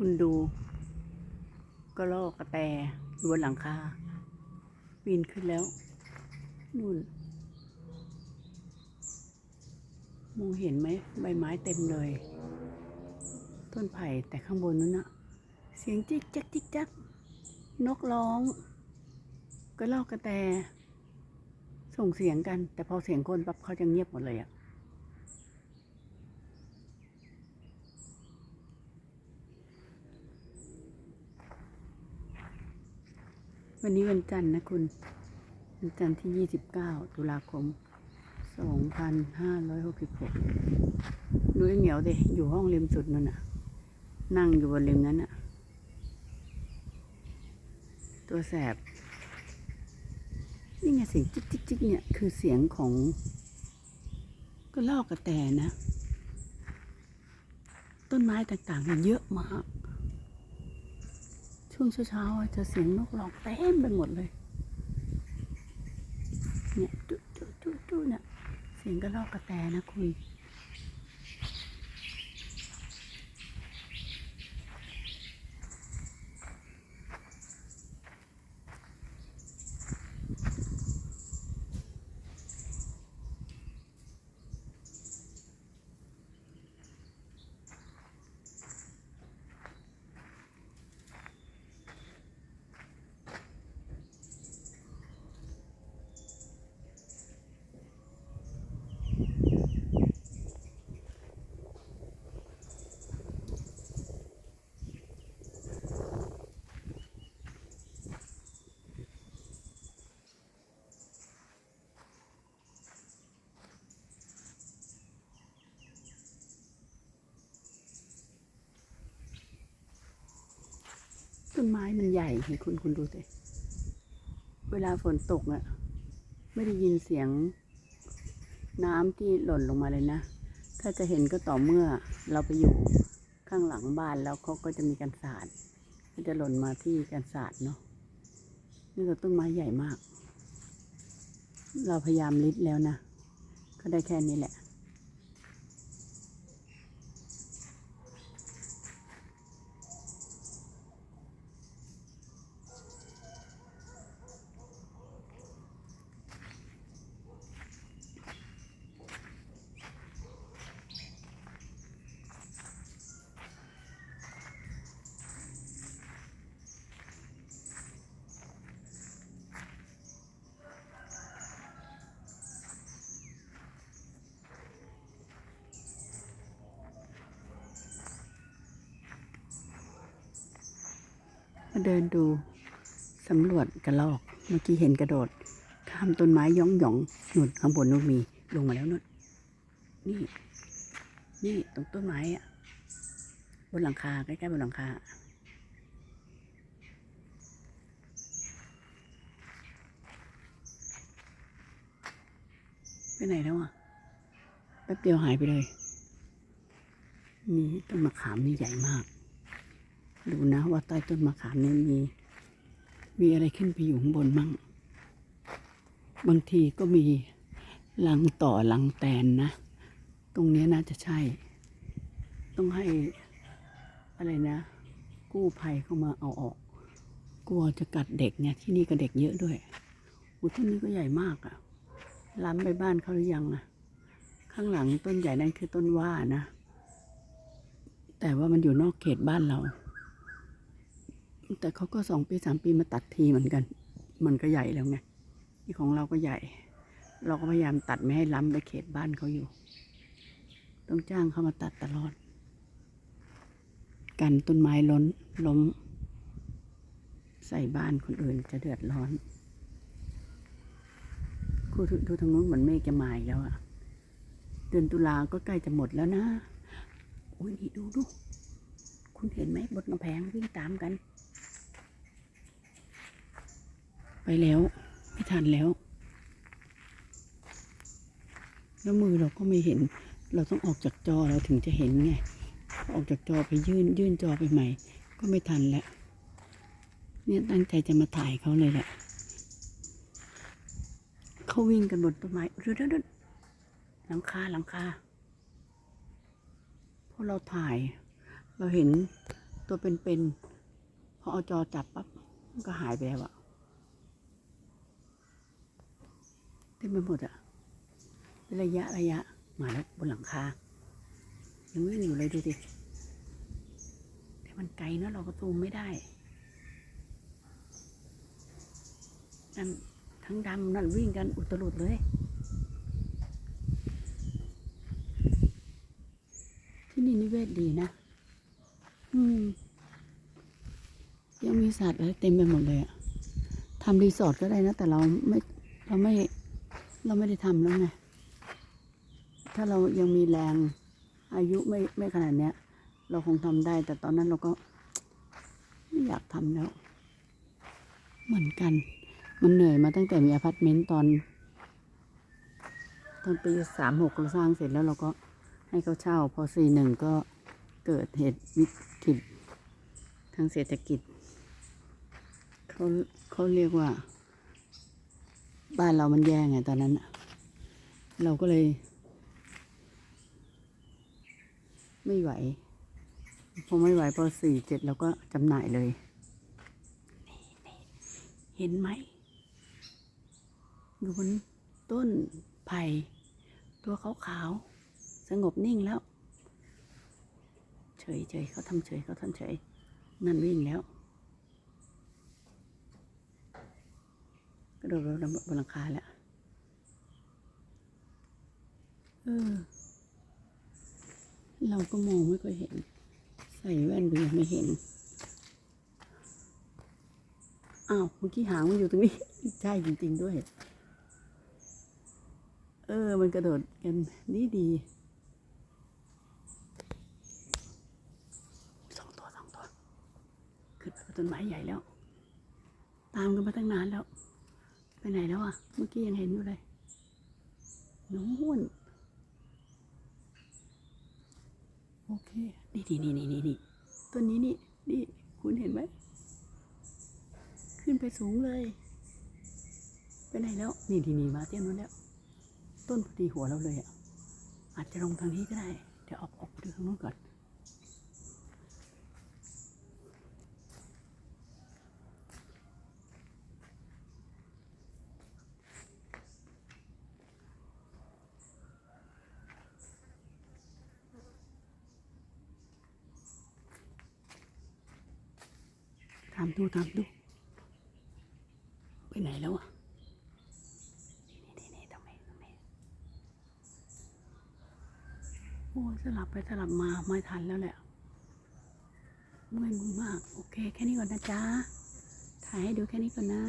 คุณดูกระรอกกระแตอยู่บนหลังคาปีนขึ้นแล้ว นู่นมองเห็นไหมใบไม้เต็มเลย ต้นไผ่แต่ข้างบนนั้นนะเสียงจิ๊กจักจิ๊กจักนกร้องกระรอกกระแตส่งเสียงกัน แต่พอเสียงคนปั๊บเขาจะเงียบหมดเลยอะ วันนี้วันจันทร์นะคุณวันจันทร์ที่ 29 ตุลาคม 2566ดูไอ้เหมียวเดอยู่ห้องริมสุดนั่นน่ะ นั่งอยู่บนริมนั้นน่ะ ตัวแสบ นี่ไงเสียงจิ๊กจิ๊กจิ๊กเนี่ย คือเสียงของ ก็ลอกกระแตนะ ต้นไม้ต่างๆเนี่ยเยอะมาก ช่วงเช้าๆจะเสียงนกร้องเต็มไปหมดเลย เนี่ยจุ๊จุ๊จุ๊จุ๊เนี่ย เสียงกระรอกกระแตนะคุณ ต้นไม้มันใหญ่เห็นคุณคุณดูสิเวลาฝนตกอะไม่ได้ยินเสียงน้ำที่หล่นลงมาเลยนะ ถ้าจะเห็นก็ต่อเมื่อเราไปอยู่ข้างหลังบ้านแล้วเขาก็จะมีกันศาสตร์ก็จะหล่นมาที่กันศาส์เนาะนี่ก็ต้นไม้ใหญ่มาก เราพยายามลิดแล้วนะ ก็ได้แค่นี้แหละ มาเดินดูสำรวจกระลอก เมื่อกี้เห็นกระโดด ข้ามต้นไม้ย่องหยองๆนู่นข้างบนนู่นมีลงมาแล้วนู่นนี่ นี่ตรงต้นไม้อะบนหลังคาใกล้ๆบนหลังคาไปไหนแล้วอะแป๊บเดียวหายไปเลย นี่ต้นมะขามนี่ใหญ่มาก ดูนะว่าใต้ต้นมะขามเนี่ยมี มีอะไรขึ้นไปอยู่ข้างบนมั่ง บางทีก็มีลังต่อลังแตนนะ ตรงนี้น่าจะใช่ ต้องให้อะไรนะ กู้ภัยเข้ามาเอาออก กลัวจะกัดเด็กเนี่ยที่นี่ก็เด็กเยอะด้วยอุต้นนี้ก็ใหญ่มากอะล้ำไปบ้านเขาหรือยังอะข้างหลังต้นใหญ่นั่นคือต้นว่านะ แต่ว่ามันอยู่นอกเขตบ้านเรา แต่เขาก็สองปีสามปีมาตัดทีเหมือนกัน มันก็ใหญ่แล้วไงที่ของเราก็ใหญ่ เราก็พยายามตัดไม่ให้ล้ำไปเขตบ้านเขาอยู่ ต้องจ้างเขามาตัดตลอด กันต้นไม้ล้นล้ม ใส่บ้านคนอื่นจะเดือดร้อนคูดูดูทางนู้นเหมือนเมฆจะมาอีกแล้วอะเดือนตุลาก็ใกล้จะหมดแล้วนะ โอ้ยนี่ดูดู คุณเห็นไหมบนกำแพงวิ่งตามกัน ไปแล้ว ไม่ทันแล้ว แล้วมือเราก็ไม่เห็น เราต้องออกจากจอเราถึงจะเห็นไง ออกจากจอไปยื่นยื่นจอไปใหม่ ก็ไม่ทันแล้ว เนี่ยตั้งใจจะมาถ่ายเขาเลยแหละเขาวิ่งกันบนต้นไม้เรื่อยๆหลังคาหลังคาพอเราถ่าย เราเห็นตัวเป็นๆพอเอาจอจับปั๊บมันก็หายไปแล้วอะ เต็มไปหมดอะระยะระยะมาแล้วบนหลังคายังวิ่งอยู่เลยดูดิแต่มันไกลเนอะเราก็ซูมไม่ได้นั่นทั้งดำนั่นวิ่งกันอุตลุดเลย ที่นี่นิเวศดีนะ อืม ยังมีสัตว์อะไรเต็มไปหมดเลยอะทำรีสอร์ทก็ได้นะ แต่เราไม่เราไม่ เราไม่ได้ทำแล้วไง ถ้าเรายังมีแรงอายุไม่ไม่ขนาดเนี้ย เราคงทำได้ แต่ตอนนั้นเราก็ไม่อยากทำแล้ว เหมือนกัน มันเหนื่อยมาตั้งแต่มีอพาร์ตเมนต์ตอน ตอนปีสามหกเราสร้างเสร็จแล้วเราก็ให้เขาเช่า พอสี่หนึ่งก็เกิดเหตุวิกฤตทางเศรษฐกิจ เขาเขาเรียกว่า บ้านเรามันแย่ไงตอนนั้นเราก็เลย ไม่ไหว พอไม่ไหวพอสี่เจ็ดเราก็จำหน่ายเลยนี่นี่เห็นไหมอยู่บนต้นไผ่ตัวขาวๆสงบนิ่งแล้ว เฉยเฉยเขาทำเฉยเขาทำเฉยนั่นวิ่งแล้ว กระ โดดลงบนหลังคาแล้วเออ เราก็มองไม่ค่อยเห็น ใส่แว่นไปยังไม่เห็น อ้าวเมื่อกี้หางมันอยู่ตรงนี้ ใช่จริง ๆ ด้วย เออ มันกระโดดกันดีดีสองตัวสองตัว ขึ้นไปบนต้นไม้ใหญ่แล้ว ตามกันมาตั้งนานแล้ว ไปไหนแล้วอะ เมื่อกี้ยังเห็นอยู่เลยนู้นโอเค นี่นี่นี่นี่นี่ต้นนี้นี่ นี่ คุณเห็นไหม ขึ้นไปสูงเลย ไปไหนแล้ว นี่ทีนี่มาเตี้ยนู้นแล้ว ต้นพอดีหัวเราเลยอะ อาจจะลงทางนี้ก็ได้ เดี๋ยวออกออกไปดูทางนู้นก่อน ตามดูตามดู ไปไหนแล้วอะนี่นี่นี่ตรงนี้ตรงนี้โอ้สลับไปสลับมาไม่ทันแล้วแหละเมื่อยมือมาก โอเค แค่นี้ก่อนนะจ๊ะถ่ายให้ดูแค่นี้ก่อนนะ